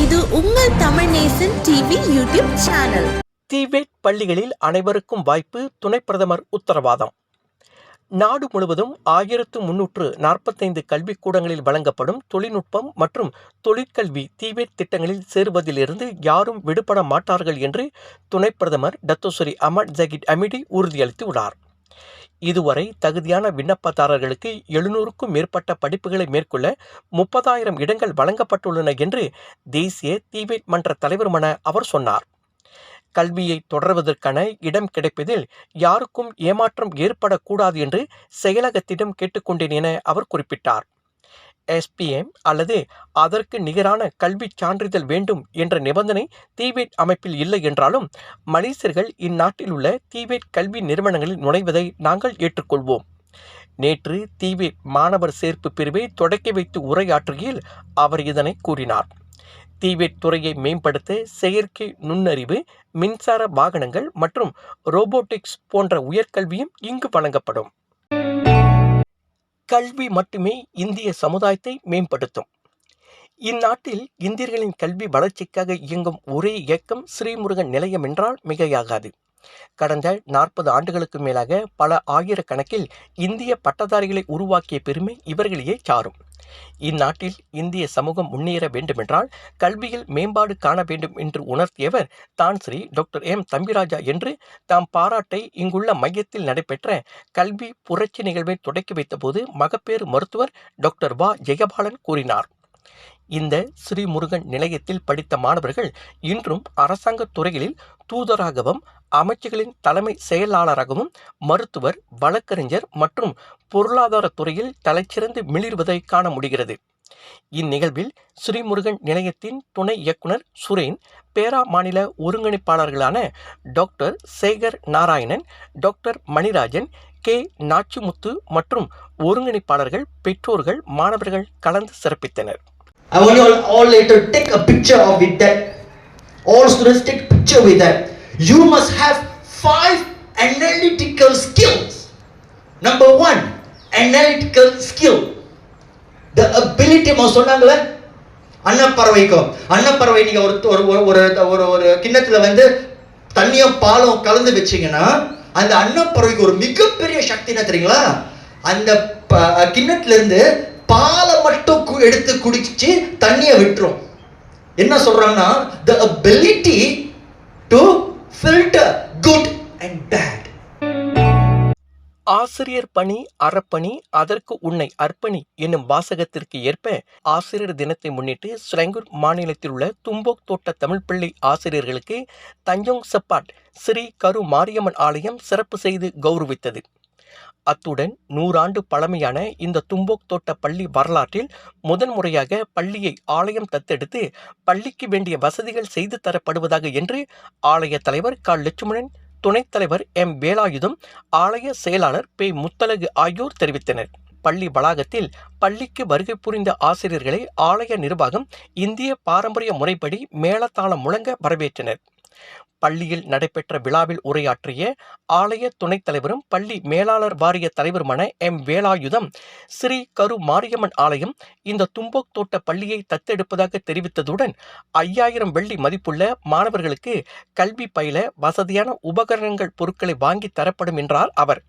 இது உங்கள் Tamil Nesan TV YouTube channel. Debate பள்ளிகளில் அனைவருக்கும் வாய்ப்பு துணை பிரதமர் உத்தரவாதம். நாடு முழுவதும் ஆயிரத்து முன்னூற்று நாற்பத்தைந்து கல்விக்கூடங்களில் வழங்கப்படும் தொழில்நுட்பம் மற்றும் தொழிற்கல்வி தீவிர திட்டங்களில் சேருவதிலிருந்து யாரும் விடுபட மாட்டார்கள் என்று துணை பிரதமர் டத்தோசரி அமட் ஜகிட் அமிடி உறுதியளித்துள்ளார். இதுவரை தகுதியான விண்ணப்பதாரர்களுக்கு எழுநூறுக்கும் மேற்பட்ட படிப்புகளை மேற்கொள்ள முப்பதாயிரம் இடங்கள் வழங்கப்பட்டுள்ளன என்று தேசிய டிபேட் மன்ற தலைவருமென அவர் சொன்னார். கல்வியை தொடர்வதற்கான இடம் கிடைப்பதில் யாருக்கும் ஏமாற்றம் ஏற்படக்கூடாது என்று செயலகத்திடம் கேட்டுக்கொண்டேன் என அவர் குறிப்பிட்டார். எஸ்பிஎம் அல்லது அதற்கு நிகரான கல்வி சான்றிதழ் வேண்டும் என்ற நிபந்தனை தீவேட் அமைப்பில் இல்லை என்றாலும் மலேசியர்கள் இந்நாட்டில் உள்ள தீவேட் கல்வி நிறுவனங்களில் நுழைவதை நாங்கள் ஏற்றுக்கொள்வோம். நேற்று தீவேட் மாணவர் சேர்ப்பு பிரிவை தொடக்கி வைத்து உரையாற்றுகையில் அவர் இதனை கூறினார். தீவேட் துறையை மேம்படுத்த செயற்கை நுண்ணறிவு மின்சார வாகனங்கள் மற்றும் ரோபோட்டிக்ஸ் போன்ற உயர்கல்வியும் இங்கு வழங்கப்படும். கல்வி மட்டுமே இந்திய சமுதாயத்தை மேம்படுத்தும். இந்நாட்டில் இந்தியர்களின் கல்வி வளர்ச்சிக்காக இயங்கும் ஒரே இயக்கம் ஸ்ரீமுருகன் நிலையம் என்றால் மிகையாகாது. கடந்த நாற்பது ஆண்டுகளுக்கு மேலாக பல ஆயிரக்கணக்கில் இந்திய பட்டதாரிகளை உருவாக்கிய பெருமை இவர்களையே சாரும். இந்நாட்டில் இந்திய சமூகம் முன்னேற வேண்டுமென்றால் கல்வியில் மேம்பாடு காண வேண்டும் என்று உணர்த்தியவர் தான் ஸ்ரீ டாக்டர் எம். தம்பிராஜா என்று தாம் பாராட்டை இங்குள்ள மையத்தில் நடைபெற்ற கல்வி புரட்சி நிகழ்வை தொடக்கி வைத்தபோது மகப்பேறு மருத்துவர் டாக்டர் வா. ஜெயபாலன் கூறினார். இந்த ஸ்ரீமுருகன் நிலையத்தில் படித்த மாணவர்கள் இன்றும் அரசாங்க துறைகளில் தூதராகவும் அமைச்சுகளின் தலைமை செயலாளராகவும் மருத்துவர் வழக்கறிஞர் மற்றும் பொருளாதார துறையில் தலைச்சிறந்து மிளிர்வதை காண முடிகிறது இந்நிகழ்வில் ஸ்ரீமுருகன் நிலையத்தின் துணை இயக்குனர் சுரேன் பேரா மாநில ஒருங்கிணைப்பாளர்களான doctor Sekar Narayanan doctor Manirajan K Nachimuthu மற்றும் ஒருங்கிணைப்பாளர்கள் பெற்றோர்கள் மாணவர்கள் கலந்து சிறப்பித்தனர் I want you all, all later take a picture of it that all students take picture with that. You must have five analytical skills. Number one, analytical skill. The ability மோ சொன்னாங்களே அன்னப்பறவைக்கும் அன்னப்பறவை நீங்க ஒரு ஒரு ஒரு ஒரு ஒரு ஒரு கிண்ணத்துல வந்து தண்ணியும் பாலும் கலந்து வச்சீங்கன்னா அந்த அன்னப்பறவைக்கு ஒரு மிகப்பெரிய சக்தி என்ன தெரியுங்களா அந்த ப- கிண்ணத்துல இருந்து பாலை மட்டும் கு- எடுத்து குடிச்சு தண்ணியை விட்டுரும் என்ன சொல்றாங்கன்னா the ability to filter good and bad ஆசிரியர் பணி அறப்பணி அதற்கு உன்னை அர்ப்பணி என்னும் வாசகத்திற்கு ஏற்ப ஆசிரியர் தினத்தை முன்னிட்டு ஸ்ரங்கூர் மாநிலத்தில் உள்ள தும்போக் தோட்ட தமிழ் ஆசிரியர்களுக்கு தஞ்சோங் செப்பாட் ஸ்ரீ கரு மாரியம்மன் ஆலயம் சிறப்பு செய்து கௌரவித்தது. அத்துடன் நூறாண்டு பழமையான இந்த தும்போக் தோட்ட பள்ளி வரலாற்றில் முதன்முறையாக பள்ளியை ஆலயம் தத்தெடுத்து பள்ளிக்கு வேண்டிய வசதிகள் செய்து தரப்படுவதாக என்று ஆலய தலைவர் க. லட்சுமணன் துணைத் தலைவர் எம். வேலாயுதம் ஆலய செயலாளர் பே. முத்தலகு ஆகியோர் தெரிவித்தனர். பள்ளி வளாகத்தில் பள்ளிக்கு வருகை புரிந்த ஆசிரியர்களை ஆலய நிர்வாகம் இந்திய பாரம்பரிய முறைப்படி மேளதாளம் முழங்க வரவேற்றனர். பள்ளியில் நடைபெற்ற விழாவில் உரையாற்றிய ஆலய துணைத் தலைவரும் பள்ளி மேலாளர் வாரிய தலைவருமான எம். வேலாயுதம் ஸ்ரீ. கரு. மாரியம்மன் ஆலயம் இந்த தும்போக் தோட்ட பள்ளியை தத்தெடுப்பதாக தெரிவித்ததுடன் ஐயாயிரம் வெள்ளி மதிப்புள்ள மாணவர்களுக்கு கல்வி பயில வசதியான உபகரணங்கள் பொருட்களை வாங்கி தரப்படும் என்றார் அவர்.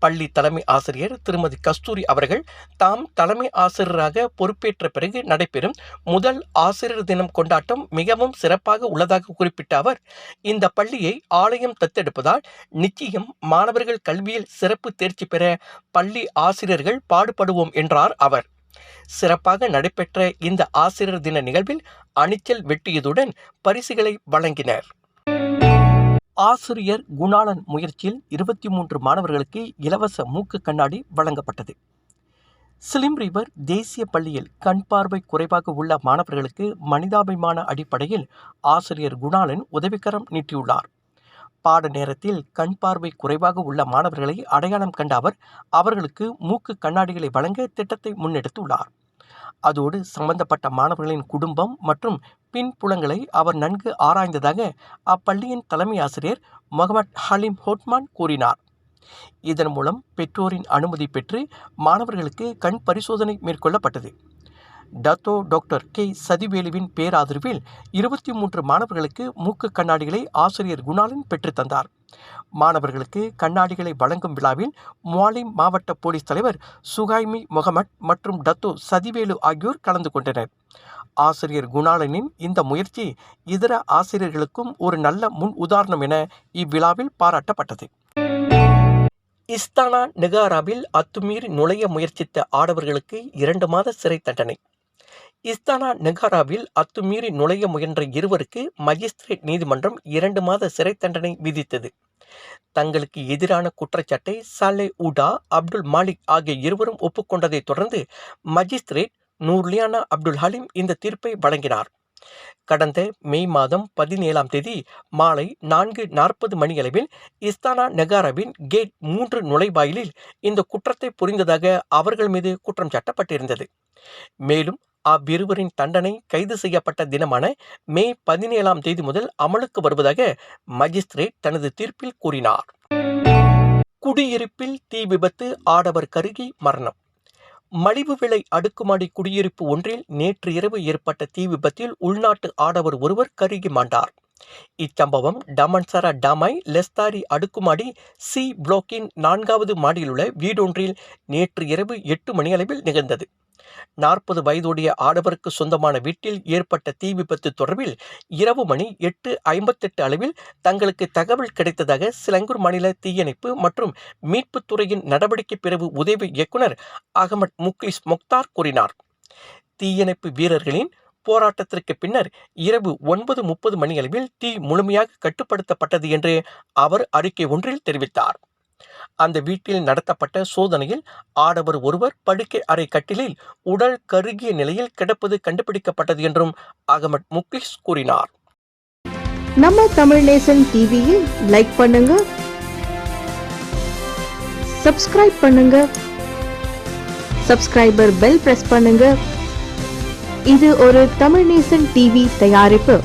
பள்ளி தலைமை ஆசிரியர் திருமதி கஸ்தூரி அவர்கள் தாம் தலைமை ஆசிரியராக பொறுப்பேற்ற பிறகு நடைபெறும் முதல் ஆசிரியர் தினம் கொண்டாட்டம் மிகவும் சிறப்பாக உள்ளதாக குறிப்பிட்ட அவர் இந்த பள்ளியை ஆலயம் தத்தெடுப்பதால் நிச்சயம் மாணவர்கள் கல்வியில் சிறப்பு தேர்ச்சி பெற பள்ளி ஆசிரியர்கள் பாடுபடுவோம் என்றார் அவர். சிறப்பாக நடைபெற்ற இந்த ஆசிரியர் தின நிகழ்வில் அணிச்சல் வெட்டியதுடன் பரிசுகளை வழங்கினர். ஆசிரியர் குணாளன் முயற்சியில் இருபத்தி மூன்று மாணவர்களுக்கு இலவச மூக்கு கண்ணாடி வழங்கப்பட்டது. ஸ்லிம் ரிவர் தேசிய பள்ளியில் கண் பார்வை குறைவாக உள்ள மாணவர்களுக்கு மனிதாபிமான அடிப்படையில் ஆசிரியர் குணாலன் உதவிக்கரம் நீட்டியுள்ளார். பாட நேரத்தில் கண் பார்வை குறைவாக உள்ள மாணவர்களை அடையாளம் கண்ட அவர் அவர்களுக்கு மூக்கு கண்ணாடிகளை வழங்க திட்டத்தை முன்னெடுத்துள்ளார். அதோடு சம்பந்தப்பட்ட மாணவர்களின் குடும்பம் மற்றும் பின்புலங்களை அவர் நன்கு ஆராய்ந்ததாக அப்பள்ளியின் தலைமை ஆசிரியர் முகமது ஹலீம் ஹோட்மான் கூறினார். இதன் மூலம் பெற்றோரின் அனுமதி பெற்று மாணவர்களுக்கு கண் பரிசோதனை மேற்கொள்ளப்பட்டது. Dato doctor K. சதிவேலுவின் பேராதரவில் இருபத்தி மூன்று மாணவர்களுக்கு மூக்கு கண்ணாடிகளை ஆசிரியர் குணாலன் பெற்றுத்தந்தார் மாணவர்களுக்கு கண்ணாடிகளை வழங்கும் விழாவில் முவாலிம் மாவட்ட போலீஸ் தலைவர் சுகாய்மி முகமட் மற்றும் டத்து சதிவேலு ஆகியோர் கலந்து கொண்டனர். ஆசிரியர் குணாளனின் இந்த முயற்சி இதர ஆசிரியர்களுக்கும் ஒரு நல்ல முன் உதாரணம் என இவ்விழாவில் பாராட்டப்பட்டது. இஸ்தானா நிகாராவில் அத்துமீறி நுழைய முயற்சித்த ஆடவர்களுக்கு இரண்டு மாத சிறை தண்டனை. இஸ்தானா நெகாராவில் அத்துமீறி நுழைய முயன்ற இருவருக்கு மஜிஸ்திரேட் நீதிமன்றம் இரண்டு மாத சிறை தண்டனை விதித்தது. தங்களுக்கு எதிரான குற்றச்சாட்டை சாலே உடா அப்துல் மாலிக் ஆகிய இருவரும் ஒப்புக்கொண்டதைத் தொடர்ந்து மஜிஸ்திரேட் நூர்லியானா அப்துல் ஹலீம் இந்த தீர்ப்பை வழங்கினார். கடந்த மே மாதம் பதினேழாம் தேதி மாலை நான்கு நாற்பது மணியளவில் இஸ்தானா நெகாராவின் கேட் மூன்று நுழைவாயிலில் இந்த குற்றத்தை புரிந்ததாக அவர்கள் மீது குற்றம் சாட்டப்பட்டிருந்தது. மேலும் அவ்விருவரின் தண்டனை கைது செய்யப்பட்ட தினமான மே பதினேழாம் தேதி முதல் அமலுக்கு வருவதாக மஜிஸ்திரேட் தனது தீர்ப்பில் கூறினார். குடியிருப்பில் தீ விபத்து ஆடவர் கருகி மரணம். மலிவு விலை அடுக்குமாடி குடியிருப்பு ஒன்றில் நேற்று இரவு ஏற்பட்ட தீ விபத்தில் உள்நாட்டு ஆடவர் ஒருவர் கருகி மாண்டார். இச்சம்பவம் டமன்சரா டாமை லெஸ்தாரி அடுக்குமாடி சி புளோக்கின் நான்காவது மாடியிலுள்ள வீடொன்றில் நேற்று இரவு எட்டு மணியளவில் நிகழ்ந்தது. நாற்பது வயதுடைய ஆடவருக்கு சொந்தமான வீட்டில் ஏற்பட்ட தீ விபத்து தொடர்பில் இரவு மணி எட்டு ஐம்பத்தெட்டு அளவில் தங்களுக்கு தகவல் கிடைத்ததாக சிலங்கூர் மாநில தீயணைப்பு மற்றும் மீட்புத் துறையின் நடவடிக்கை பிரிவு உதவி இயக்குனர் அகமட் முக்லிஸ் மொக்தார் கூறினார். தீயணைப்பு வீரர்களின் போராட்டத்திற்கு பின்னர் இரவு ஒன்பது முப்பது மணியளவில் தீ முழுமையாக கட்டுப்படுத்தப்பட்டது என்று அவர் அறிக்கை ஒன்றில் தெரிவித்தார். அந்த வீட்டில் நடத்தப்பட்ட சோதனையில் ஆடவர் ஒருவர் படுக்கை அறை கட்டிலில் உடல் கருகிய நிலையில் கிடப்பது கண்டுபிடிக்கப்பட்டது என்றும் அகமட் முக்லிஸ் கூறினார். நம்ம தமிழ் நேசன் டிவியில் லைக் பண்ணுங்க சப்ஸ்கிரைப் பண்ணுங்க சப்ஸ்கிரைபர் பெல் பிரஸ் பண்ணுங்க. இது ஒரு தமிழ் நேசன் டிவி தயாரிப்பு.